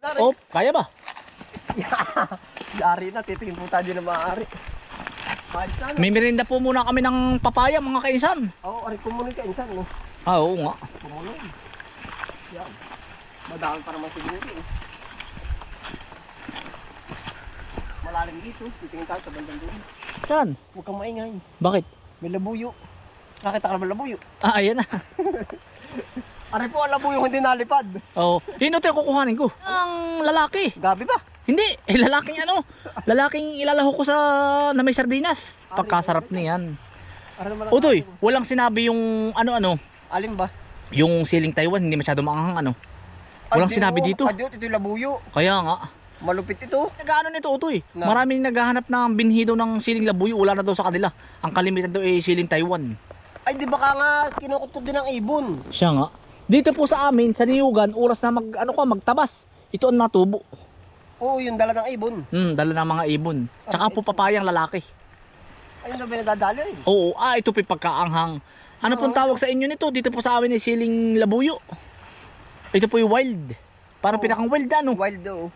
Oh, kaya ba? Yari na, titingin po tayo na maaari. Ayos na, no? May merinda po muna kami ng papaya mga kainsan. Oo, aray kumunod ka, insan, no? Ah, oo nga. Kumunod. Yan. Madami pa naman siguro, eh. Malalim dito, titingin tayo sa bandang doon. Saan? Huwag kang maingay. Bakit? May labuyo. Nakita ka naman labuyo. Ah, ayan na. Aray po, ang labuyo hindi nalipad. Oo. Oh, sino ito yung kukuhanin ko? Ang lalaki. Gabi ba? Hindi, eh, lalaking ano? Lalaking ilalaho ko sa na may sardinas. Pagkasarap niyan. Ang- Utoy, walang sinabi yung ano-ano, Alin ba? yung siling Taiwan, hindi masyado maanghang ano. Walang sinabi dito. Di, ito yung labuyo. Kaya nga. Malupit ito. Nag-ano nito, Utoy? Na? Maraming naghahanap ng binhi daw ng siling labuyo. Wala na daw sa kanila. Ang kalimitan daw ay siling Taiwan. Ay, di baka nga kinukutkot din ng ibon. Siya nga. Dito po sa amin, sa Niyugan, oras na mag, ano ka, magtabas. Ito ang natubo. Oo, yung dala ng ibon. Hmm, dala ng mga ibon. Tsaka po papayang lalaki. Ayun na binadadalo eh. Oo, ah, ito po pagkaanghang. Ano pong tawag sa inyo nito? Dito po sa amin ay siling labuyo. Ito po yung wild. Parang Oo. pinakang wild ano. Wild daw.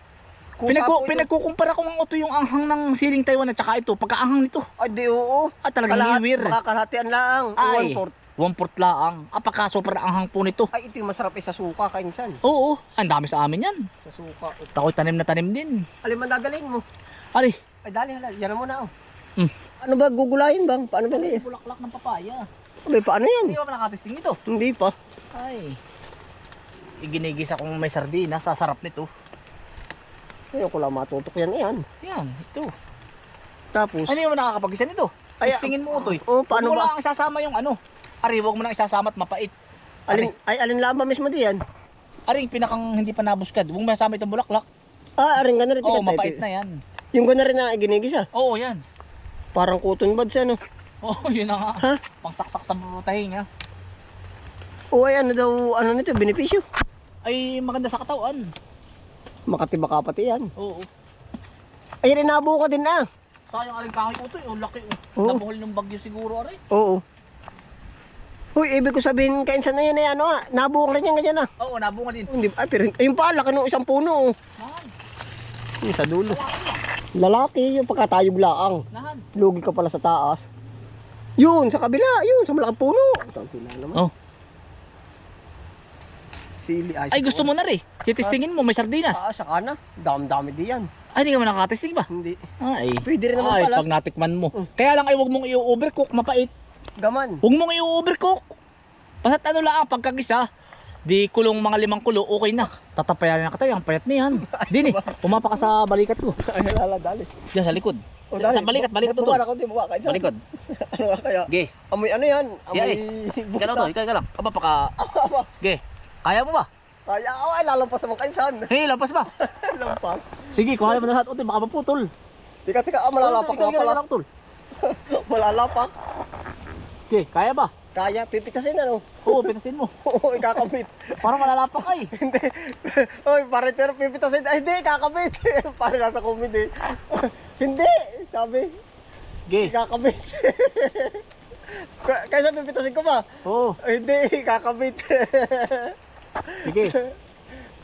Kusa Pinagku pinagkukumpara ko ng ito yung anghang ng siling Taiwan at saka ito. Pagkaanghang nito. Ay, di oo. Ah, talagang Kalahat, hiwir. Makakalahatian lang. Ay, One fourth. One fourth laang. Apaka super anghang po nito. Ay, ito yung masarap eh sa suka, kainsan. Oo, ang dami sa amin yan. Sa suka. Ako'y tanim na tanim din. Alin man dadalhin mo? Ali, Ay, dali, hala. Yan na muna, oh. Hmm. Ano ba gugulayin bang? Paano ba niya? bulaklak ng papaya. Abay, paano yan? Hindi ba nakatesting ito? Hindi pa. Ay. Iginigisa kong may sardina, sasarap nito. Ayun ko lang matutok yan, yan. Yan, ito. Tapos, Ano yung nakakapag-isa nito? Ay, Testingin mo ito eh. oh, paano Huwag mo ba? lang isasama yung ano. Ari, huwag mo lang isasama at mapait. alin, ay, alin lang ba mismo diyan? Ari, pinakang hindi pa nabuskad. Huwag mo isasama itong bulaklak. Ah, aring gano'n rin. Oo, tingnan, mapait ito. na yan. Yung gano'n rin na ginigisa. Oo, yan. Parang cotton buds, ano? Oo, yun na nga. Ha? Pangsaksak sa tahinga. O ay, ano daw, ano nito, benepisyo. Ay, maganda sa katawan. Makatiba ka pati yan. Oo. Ay, rinabo ka din ah. Sayang aling kahoy ko ito. Oh, laki. Oh. Oo. Nabuhol ng bagyo siguro, Ari. Oo. Uy, ibig ko sabihin, kainsan na yan eh, ano ah, nabuo rin yan ganyan ah. Oo, nabunga din. Hindi, ay, pero, ayun pa, laki ng isang puno oh. Nahan. Yung sa dulo. Lalaki, yung pagkatayog laang. Nahan. Lugi ka pala sa taas. Yun, sa kabila, yun, sa malaking puno. Ito, tila naman. Oh. Sili, ay, Ay, gusto mo na rin. Titistingin mo, may sardinas. Ah, saka na. Dami-dami di yan. Ay, hindi ka man nakatesting ba? Hindi. Ay. Pwede rin naman Ay, pala. pag natikman mo. Mm. Kaya lang ay huwag mong i-overcook, mapait. Gaman. Huwag mong i-overcook. Basta ano lang, pagkagisa, di kulong mga limang kulo, okay na. Tatapayan na katay, ang payat niyan. Dini, pumapa ka sa balikat ko. Ay, lala, dali. Diyan sa likod. O, Sa, sa balikat, balikat Buka to. na konti, buka. Kainsan. Balikat. ano ka kaya? Ge, Amoy ano yan? Yeah, Amoy ikaw na to, ikaw ka lang. Aba, paka... Ge, kaya mo ba? Kaya ako ay lalampas mo kainsan. Hey, lampas ba? Lampas. Sige, kuha mo na lahat. Utoy, baka maputol. Tika, tika, ah, malalapak ikaw, pala. Malalapak. Ge, kaya ba? Kaya, pipitasin ano? Oo, pitasin mo. Oo, ikakabit. Parang malalapak ay. Hindi. Oy, pare, pero pipitasin. Ay, hindi, kakabit. pare, nasa comedy. hindi, sabi. Ge, Ikakabit. K- Kaysa pipitasin ko ba? oo. Ay, hindi, ikakabit. Sige,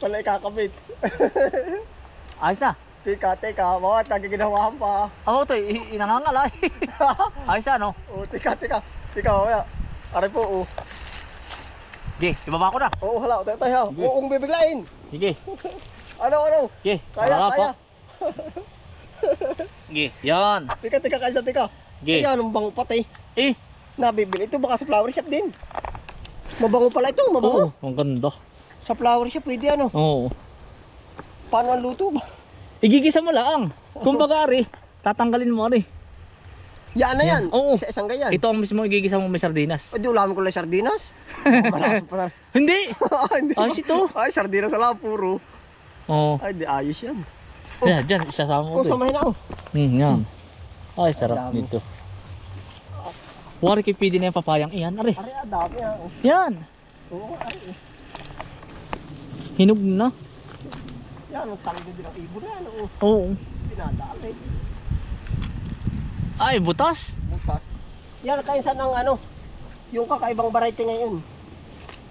Wala ikakabit. ayos na. Tika, tika, bawat nagiginawahan pa. Ako, Utoy, i- inangangal ay. Ayos na, no? Oo, tika, tika. Tika, kaya. Aray po, oo. Ge, ibaba ko na. Oo, hala, tayo tayo. Sige. Uong bibiglain. Sige, Ano, ano? ge, Kaya, malalapak. kaya. Ge, yan. Tika, tika, kaysa, tika. Ge. Ayan, ang bango pati. Eh, Nabibili. Ito baka sa flower shop din. Mabango pala ito, mabango. oo, ang ganda. Sa flower shop, pwede ano. Oo. Paano ang luto ba? Igigisa mo lang. Kung baga, Ari, tatanggalin mo, Ari. Yan na yan. Yan. Oo. Sa isang ganyan. Ito ang mismo igigisa mo may sardinas. O, di ulamin ko lang sardinas. Malakas pa na. Hindi! Hindi. Ayos ito. Ay, sardinas lang, puro. Oo. Ay, di ayos yan. Yan, dyan, isasama mo Oh, ito. samahin ako. Hmm, yan. Ay, sarap dami. nito. Wari kay pwede na yung papayang iyan, Ari. Ari, ang dami ah. Yan. Oo, ay. Hinog na. Yan, ang talaga din ang ibon na. Ano, Oo. pinadali. Ay, butas. Butas. Yan, kainsan ng ano, yung kakaibang variety ngayon.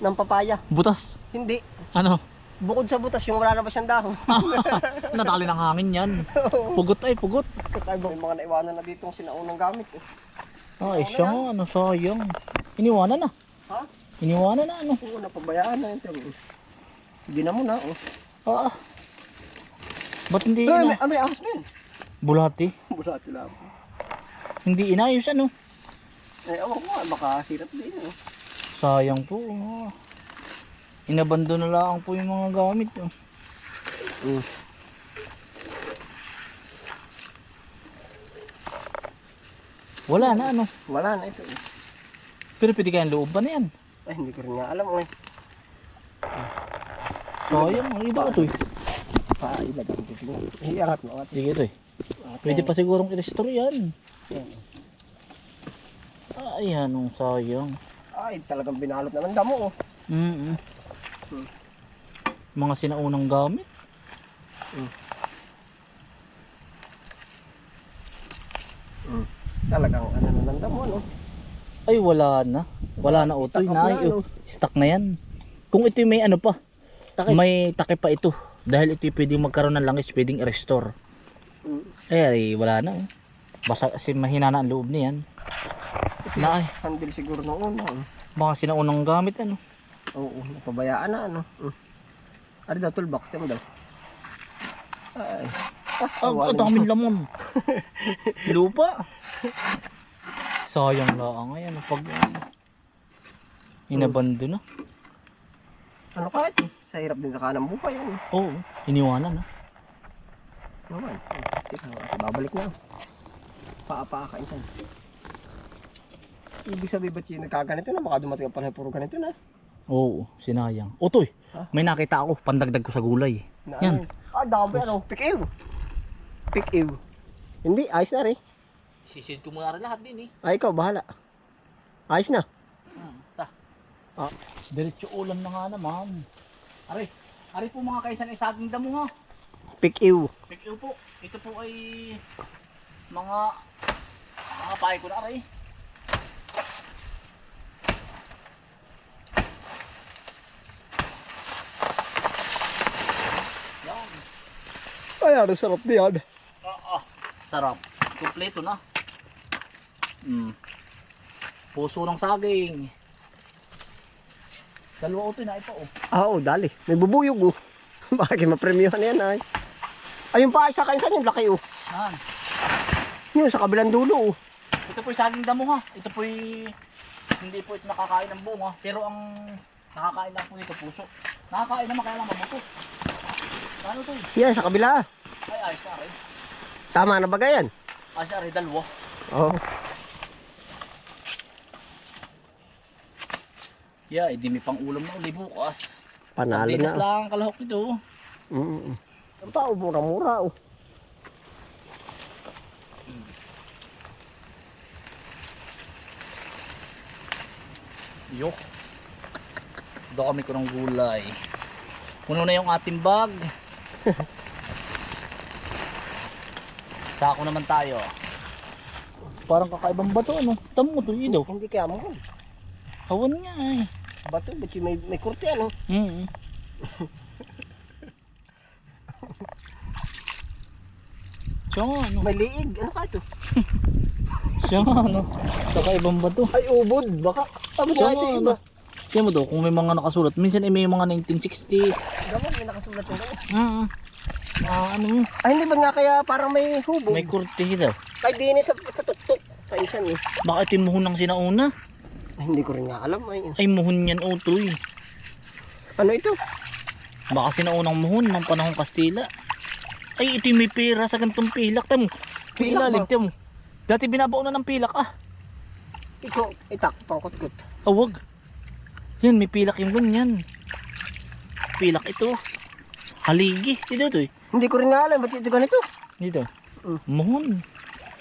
Ng papaya. Butas. Hindi. Ano? Bukod sa butas, yung wala na ba siyang dahon. Natali ng hangin yan. Pugot ay, pugot. Kakaiba yung mga naiwanan na dito sinaunang gamit. Eh. Ay, siya ano, sayang. Iniwanan na. Ha? Iniwanan na, ano. Oo, napabayaan na yun. Hindi na muna, oh. Ah. Ba't hindi Ay, may, ina... ah, may ahas na yun. Bulati. Bulati lang. Hindi inayos, ano. Eh, ko nga, makahirap din, oh. Sayang po. ah. Inabando na lang po yung mga gamit. Oh. Mm. Wala na, ano. Wala na ito. eh. Pero pwede kayang loob ba na yan? Ay, hindi ko rin nga alam, eh. Sayang, ang iba ko to eh. Pailagay ko dito. Iangat mo, ate. Sige to eh. Pwede pa sigurong i-restore yan. Ay, anong sayang. Ay, talagang binalot na ng damo, oh. Mm Hmm. Mga sinaunang gamit. Talagang ano na ng damo, ano. Ay, wala na. Wala na utoy na. ano? Stock na yan. Kung ito may ano pa, Takip. may takip pa ito. Dahil ito pwedeng magkaroon ng langis, pwedeng i-restore. Mm. Eh, ay, wala na. oh. Basta kasi mahina na ang loob niyan. Na ay, Handle siguro nung una, oh. mga sinaunang gamit ano. Oo, napabayaan na, ano. Mm. Ari daw, toolbox, timo daw. Ay. Ah, wala ang daming lamon. Lupa. Sayang lang ngayon pag ano, inabando na. Ano kahit, eh. Sa hirap din sa kanang buhay, yan. Oo, iniwanan na. Naman. Babalik na. Paapa-akain tayo. Ibig sabihin ba't yung nagkaganito na? Baka dumating ang panahon puro ganito na. Oo, sinayang. Otoy, Ha? may nakita ako, pandagdag ko sa gulay. na Yan. Ah, dami ano. Pick-ew. Pick-ew. Hindi, ayos na rin. Sisid ko muna rin lahat din eh. Ay, ikaw, bahala. Ayos na. Hmm, ta. Ah. Diretso ulam na nga naman. Ari, ari po mga kaisan ay saging damo ha. Pick-ew. Pigyo po. Ito po ay mga mga pahay ko na aray. Yan. Ay, ano sarap diyan. Ah. Sarap. Kompleto na. Mm. Puso ng saging. Dalawa utoy na ito oh. Ah, oo, dali. May bubuyog, oh. Bakit mapremyohan yan, ay. Ayun pa, isa kain saan yung laki, oh. Yan. Yun, sa kabilang dulo, oh. Ito po saging damo ha. Ito po hindi po ito nakakain ng bunga. Pero ang nakakain lang po nito puso. Nakakain naman kaya lang mabuto. Ano to eh? Yan, sa kabila. Ay, na rin. Tama na ba yan? Na rin, dalawa. Oo. Yeah, hindi may pang ulam na uli bukas. Panalo Sardinas na. lang ang kalahok nito. Mm. Ang tao, mura-mura, oh. Yok. Dami ko ng gulay. Puno na yung ating bag. Sako naman tayo. Parang kakaibang bato ano. Tamo mo to ilaw. Hindi kaya mo. Hawan nga eh. Bato, ba't may, may kurte, ano? Mm Siya nga ano. May liig. Ano ka ito? Siya nga ano. Kakaibang bato. Ay, ubod. Baka. Sabi Siya nga ito, nga iba. ano. Kaya mo to, kung may mga nakasulat. Minsan eh, may mga 1960. Daman, may nakasulat yung ganun. Mm Ah, ano mo? Ay, hindi ba nga kaya parang may hubog? May kurte daw. Ay, di ni sa, sa tuktok. Kainsan eh. Baka ito yung muhon ng sinauna. Ay, hindi ko rin nga alam. Ay, Ay, muhon yan utoy. ano ito? Baka sinaunang muhon ng panahong Kastila. Ay, ito yung may pera sa gantong pilak. Tamo. Pilak Pilak ba? tamo. Dati binabaon na ng pilak ah. Ikaw, itak, pangkot-kot. Awag. Yan, may pilak yung ganyan. Pilak ito. Haligi. Dito to eh. Hindi ko rin nga alam. Ba't ito ganito? Dito. Mm. Muhon.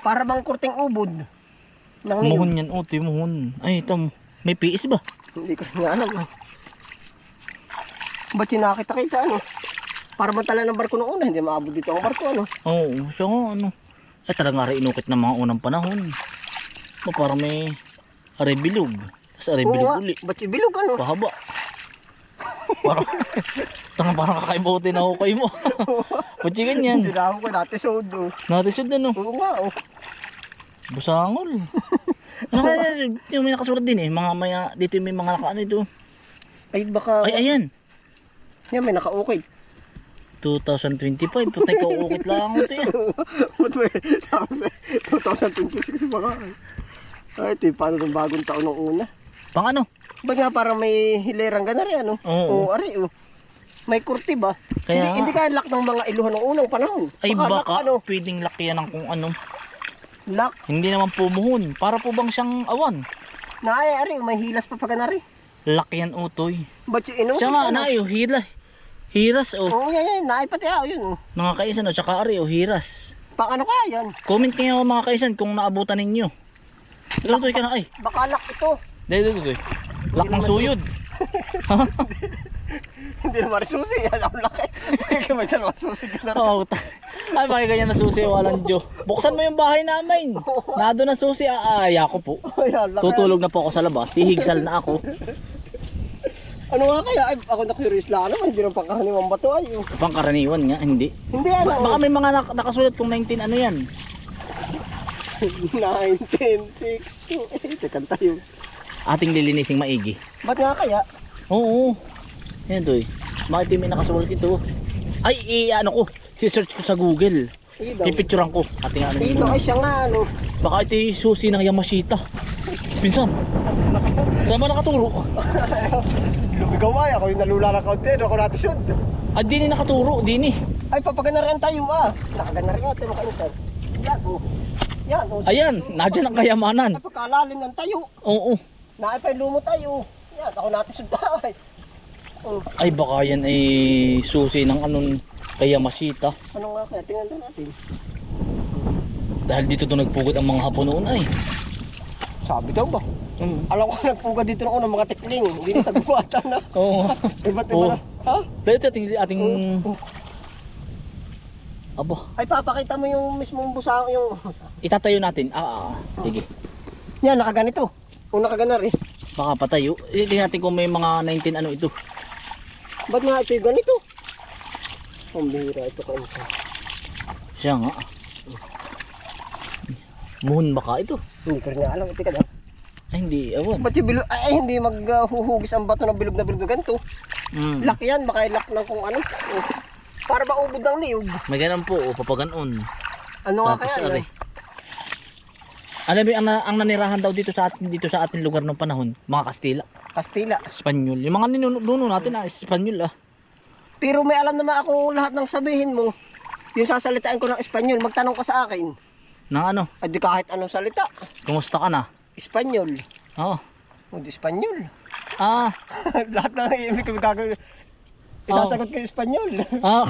Para bang kurting ubod. Nang. Muhon yan, utoy, muhon. Ay, ito. May piis ba? Hindi ko rin nga alam. Ay. Ba't yung nakita-kita, ano? Para matala ng barko noong una, hindi maabot dito ang barko, ano? Oo, siya nga, ano. Ay, talaga nga rin inukit ng mga unang panahon. O, parang may arebilog. Tapos Oo arebilog nga, uli. ba't yung bilog, ano? Pahaba. parang, Tanga parang kakaibote na hukay mo. Putsi ganyan. Hindi na ako ko natin sood. Oh. Natisod na no. Oo nga oh. Busangol. Ano kaya, yung may nakasulat din eh. Mga maya, dito may mga nakaano ito. Ay baka, Ay, ayan. yan may nakaukit. 2025. Patay ka ukit lang ito yan. Ba't may, sabi sa 2026 baka. Ay, ito paano ng bagong taon ng una. Pang ano? Ba't nga parang may hilerang ganari ano? Oo. Oo, ari oh. May kurti ba? Kaya hindi, hindi kaya lock ng mga iluhan ng unang panahon. Ay lock, baka ano? pwedeng lakihan ng kung ano. Lock. Hindi naman pumuhon. Para po bang siyang awan? Na ay, ari, may hilas pa pa ganari. Lakihan utoy. Ba't yung ino? Siya nga, na oh, hila. Hiras oh. Oo, yan, yan. Naay pati ah, yun oh. Mga kaisan oh, tsaka ari oh, hiras. Pang ano kaya yan? Comment kayo mga kaisan kung naabutan ninyo. Ito, ka na ay. Baka lock ito. Dito, dito, dito. Lak ng suyod. hindi naman susi. Yan ang laki. may dalawang susi ka na rin. Oo. ta- Ay, bakit ganyan na susi, walang Diyo. Buksan mo yung bahay namin. Nado na susi, aaya ko po. Laki. Tutulog na po ako sa labas. Hihigsal na ako. Ano nga kaya? Ay, ako na curious lang naman. Hindi naman pangkaraniwang bato ay. oh. Pangkaraniwan nga, hindi. Hindi ano. Ba- baka may mga nak- nakasulat kung 19 ano yan. 9, 10, 6, 2, 8. Tekan tayo. Ating lilinising maigi. Ba't nga kaya? Oo. Yan to eh. Bakit yung may nakasulat ito? Ay, i ano ko. Si-search ko sa Google. Sige daw. Pipicturean ko. Ating ano Dito muna. ay siya nga ano. Baka ito yung susi ng Yamashita. Pinsan. Saan ba nakaturo? Lumigaw ay. Ako yung nalula ng kaunti. Ako natin sud. Ah, di ni nakaturo. Di ni. Ay, papaganarian tayo ah. Nakaganarian tayo makainsan. Yan oh. Yan oh. Ayan, nadyan ang kayamanan. Ay, pagkalalim ng tayo. Oo. Naay pa yung lumo tayo. Yan, ako natin sud ay. Oh, Ay, baka yan ay susi ng anong kay Yamashita. ano nga kaya? Tingnan natin. Dahil dito to nagpugot ang mga hapon noon ay. Sabi daw ba? Mm. Alam ko nagpuga dito ng unang mga tikling. Hindi na sa buwatan na. Oo. Iba't iba Oo. na. Ha? Dahil ito ating, ating... Oh. Abo, Ay, papakita mo yung mismong busang yung... itatayo natin. Ah, ah, ah. Sige. Yan, nakaganito. Kung nakaganar eh. Baka patayo. Tingnan natin kung may mga 19 ano ito. Ba't nga ito yung ganito? Ang bihira ito ka isa. Siya nga. Moon baka ito. Hindi ko rin nga alam. Tika na. Ay, hindi. Awan. Ba't yung bilog... Ay, hindi maghuhugis ang bato ng bilog na bilog na ganito. Mm. Lock yan. Baka lock lang kung ano. Oh. Para ba ubod ng niyog? May ganun po. O, papaganon. Ano nga Tapos, kaya yan? Alam mo, ang, ang nanirahan daw dito sa atin, dito sa ating lugar ng panahon, mga Kastila, Kastila. Espanyol. Yung mga ninuno natin ah, Espanyol ah. Pero may alam naman ako lahat ng sabihin mo. Yung sasalitain ko ng Espanyol, magtanong ka sa akin. Nang ano, Ay di kahit anong salita. kumusta ka na? Espanyol. Oo. O di Espanyol. Ah, lahat ng ibig ko gagawin. Isasagot ko yung Espanyol. ah.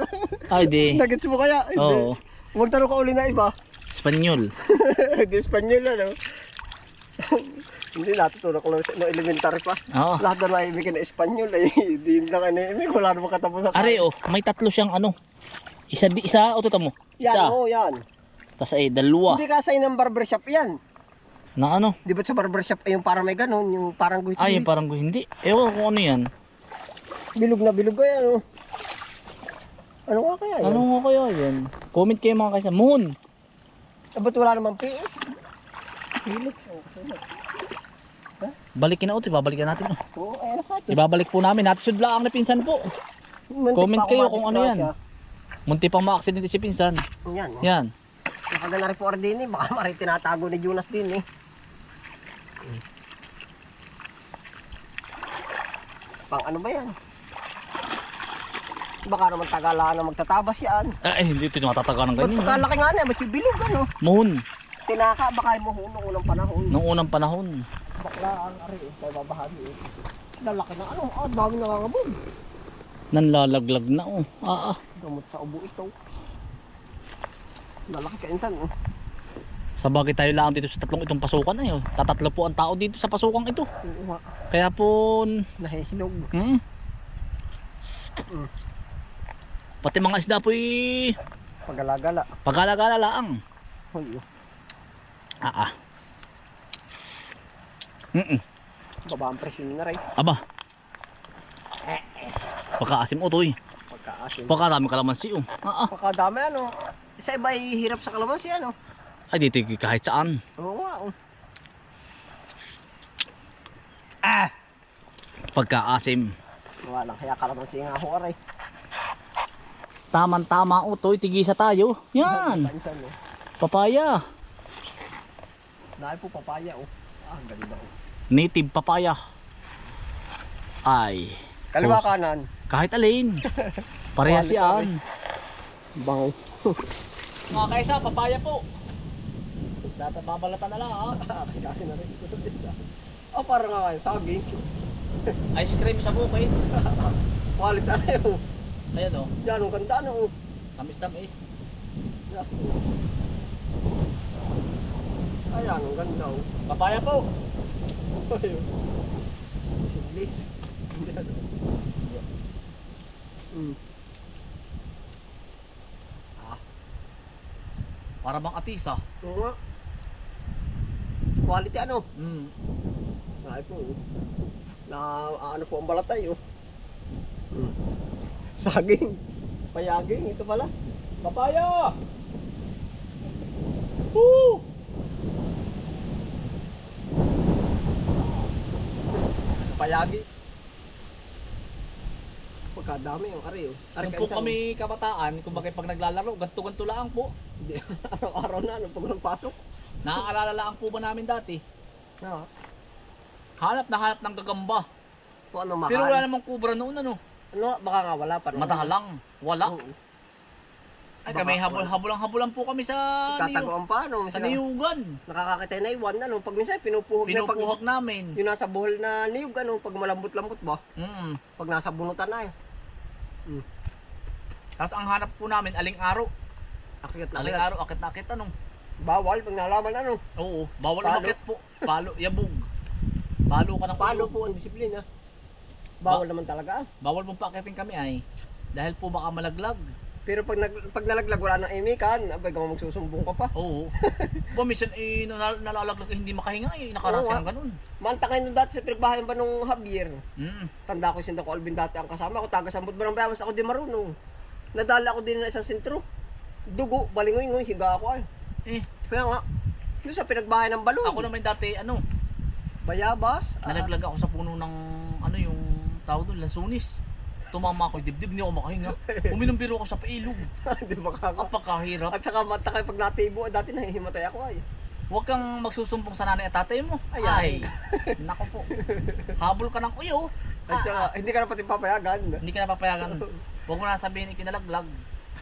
Ay, di. Nagets mo kaya? Oo. Magtanong ka uli na iba. Espanyol. Di Espanyol ano. Hindi natutunan ko lang sa no, elementary pa. Oo. Lahat na naibig na Espanyol ay di yun lang ibig. Wala naman katapusan. Are, oh, may tatlo siyang ano. Isa, di, isa, o mo. Yan, oo, yan. Tapos ay dalawa. Hindi kasi ng barbershop yan. Na ano? Di ba sa barbershop ay yung parang may ganun, yung parang guhit Ay, yung parang ko hindi. Ewan ko kung ano yan. Bilog na bilog kaya ano. Ano nga kaya yan? Ano nga kaya yan? Comment kayo mga kaysa. Moon. Eh, ba't wala namang PS? Helix. Oh, kasunod. Balikin na uto, babalikan natin. oh. Oo, na ka. Ibabalik po namin. Natisudla ang napinsan po. Muntik Comment pa ako kayo kung ano yan. madisgrasya. Munti pang ma-accident si pinsan. Yan. oh. Yan. Nakagana report din eh. Baka mari tinatago ni Jonas din eh. Pang ano ba yan? Baka naman tagala na magtatabas yan. Ay, hindi ito matataga ng Ba't ganyan. pagkalaki nga na, ba't yung bilog ano? Moon. Tinaka, baka yung muhunong unang panahon. Nung unang panahon. Bakla ang ari eh, sa babahagi eh. Lalaki na ano, ah, dami nakangabog. Nanlalaglag na oh. Ah, ah. Gamot sa ubo ito. Lalaki ka insan eh. Sa bagay tayo lang dito sa tatlong itong pasukan ay oh. Tatatlo po ang tao dito sa pasukan ito. Oo Kaya po, nahihinog. hmm. Pati mga isda po Pagalagala. pagala-gala lang. Ay, oh. Ah, ah. Mm -mm. baba ang presyon na rin. Aba. Pagkaasim utoy. Pagkaasin. Pagkadami kalamansi oh. Ah, ah. Pagkadami ano. Isa iba ay hirap sa kalamansi ano. Ay dito kahit saan. Oo nga. oh. Pagkaasim. Wala kaya kalamansi nga ako aray. Tamang-tama utoy, tigisa tayo. Yan. Oh. Papaya. Dahil po papaya oh. Ah, ang ganda oh. Native papaya. Ay. Kaliwa Oh. kanan. Kahit alin. Parehas yan. Bango. Mga kaisa, papaya po. Data babalatan na lang ha. Kaya na rin. Oh, parang nga kayo. Saging. Ice cream sa bukid. Quality tayo. Ayan o. Yan, ang ganda na oh. Tamis-tamis. Yan. Ayan, ang ganda oh. Papaya po. Ayun. Siglis. Mm. Para bang atisa. Oo nga. Quality ano? Mm. Ay po. Na ano po ang balatay oh. Mm. Saging. Payaging ito pala. Papaya! Woo! Payagi. Pagkadami yung ari oh. Ari Nung po kami kabataan, kung bakit pag naglalaro, ganto-ganto lang po. Hindi. Araw-araw na ano pag pasok. Naaalala lang po ba namin dati? No. Hanap na hanap ng gagamba. Kung ano mahal. Pero wala namang kubra noon ano. Ano, baka nga wala pa. no? Madalang. Wala. Oo. Ay Baka kami wala. habol-habulang-habulan po kami sa. Tatagoan pa ano. Sa niyugan. Nakakakita na iwan ano. Pag minsan pinupuhog na pag namin. yung nasa buhol na niyog ano. Pag malambot-lambot ba. Mm. Pag nasa bunutan na eh. Tapos ang hanap po namin, aling araw. Akit na Aling agad. araw, akit na akit ano. Bawal pag nalaman ano. Oo, bawal Palo. umakit po. Palo, yabog. Palo ka ng Paano po ang disiplina? Bawal naman talaga ah. Bawal mong paakitin kami ay. Dahil po baka malaglag. Pero pag, nag, pag nalaglag wala nang imikan, abay ka magsusumbong ka pa. Oo. po minsan eh, nal- nalalaglag eh, hindi makahinga eh. Nakaranas Oo, ka ah. ng ganun. Manta kayo nung dati sa pinagbahayan ba nung Javier? Mm. Tanda ko sinda ko Alvin dati ang kasama ko, taga sambot ba ng bayawas ako di marunong. Nadala ako din na isang sentro. Dugo, balingoy-ngoy, higa ako ay. Eh, Kaya nga, doon sa pinagbahay ng balon. ako naman dati ano, Bayabas. ah, nalaglag ako sa puno ng ano yung tawag doon, lansunis. Tumama ako dibdib, hindi ako makahinga. Uminom biro ako sa pailog. Di ba ka? Apakahirap. At saka mata kayo pag natibo, dati nahihimatay ako ay. Huwag kang magsusumbong sa nanay at tatay mo. Ay, Ay, nako po. Habol ka ng uyo. At saka, hindi ka na pati papayagan. Hindi ka napapayagan. Huwag mo na sabihin ikinalaglag.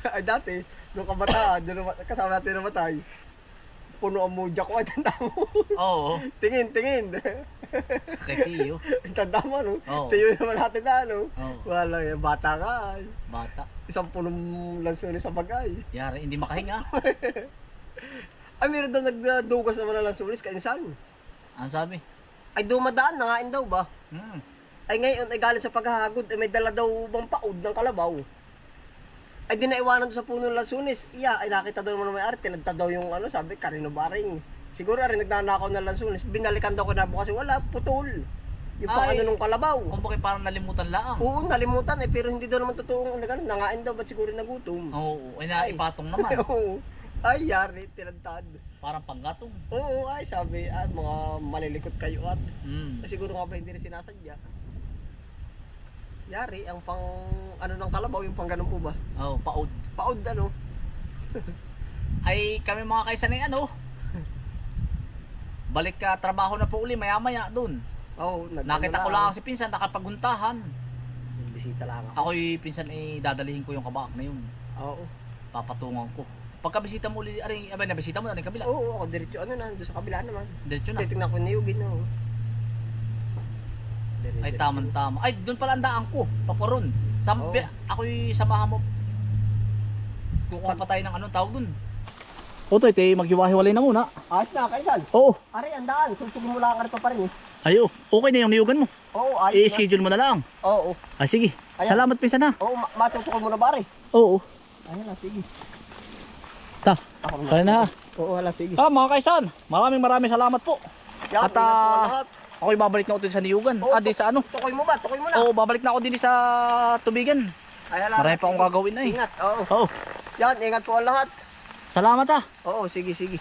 ay dati, nung kabataan, kasama natin namatay. Puno ang mudya ko, ay tanda mo. Oo. tingin, tingin. Kay Tiyo. tanda mo, no? Oo. Tiyo naman natin na, no? Oo. Wala, eh, bata ka. ay. Bata. Isang punong lansuni sa bagay. Yari, hindi makahinga. Ay, meron daw nagdugas naman ng lansunis, kainsan. Ano sabi? Ay, dumadaan, nangain daw ba? Hmm. Ay, ngayon, ay galing sa paghahagod, ay may dala daw bang paod ng kalabaw. Ay, di naiwanan doon sa puno ng lansunis. Iya, ay nakita daw naman may arte, nagta daw yung ano, sabi, karino baring. Siguro rin nagnanakaw ng lansunis. Binalikan daw ko na bukas, wala, putol. Yung pang ano nung kalabaw. Kung bakit parang nalimutan lang. Oo, nalimutan eh, pero hindi daw naman totoong ano, ganun, nangain daw, ba't siguro nagutom? Oo. Ay, naipatong naman. Oo. ay, yari, tinantad. Parang panggatong. Oo, ay, sabi, ay, mga malilikot kayo at. Eh, siguro nga ba hindi rin sinasadya. Yari, ang pang ano ng kalabaw, yung pang ganun po ba? Oo, paod. Paod ano? Ay, kami mga kaisan ay ano. Balik ka trabaho na po uli maya-maya doon. Oo, oh, Nakita ko lang si pinsan nakapaguntahan. Bisita lang ako. Ako'y pinsan ay dadalihin ko yung kabak na yun. Oo. Papatungan ko. Pagka bisita mo ulit, aray, abay na bisita mo na rin kabila. Oo, ako diretso ano na, doon sa kabila naman. Diretso na. Titignan ko niyugin no. Ay tamang tama. Ay doon pala ang daan ko. Paporon. Sampi, Oo. ako'y samahan mo. Kukuha pa tayo ng anong tawag doon. Otoy, te, maghiwa-hiwalay na muna. Ayos na, kaisan. Oo. Ari, ang daan. Susug mo lang ka pa rin eh. Ayo, okay na yung niyugan mo. Oo, ayos na. I-schedule mo na lang. Oo, Ah, sige. Ayan. Salamat pinsan ha. oo, ma- matutukol mo na ba rin? Oo. Ayun na, sige. Ta, Ako kaya na. Oo, wala, sige. Ah, mga kaisan, maraming maraming salamat po. Yan, At, ah, lahat. Ako'y babalik na ako din sa Niyugan. Oo, ah, di sa ano? Tukoy mo ba? Tukoy mo na. Oo, babalik na ako din sa tubigan. Ay, hala. Marami pa akong gagawin na eh. Ingat, oo. Oo. Yan, ingat po ang lahat. Salamat ah. Oo, sige, sige.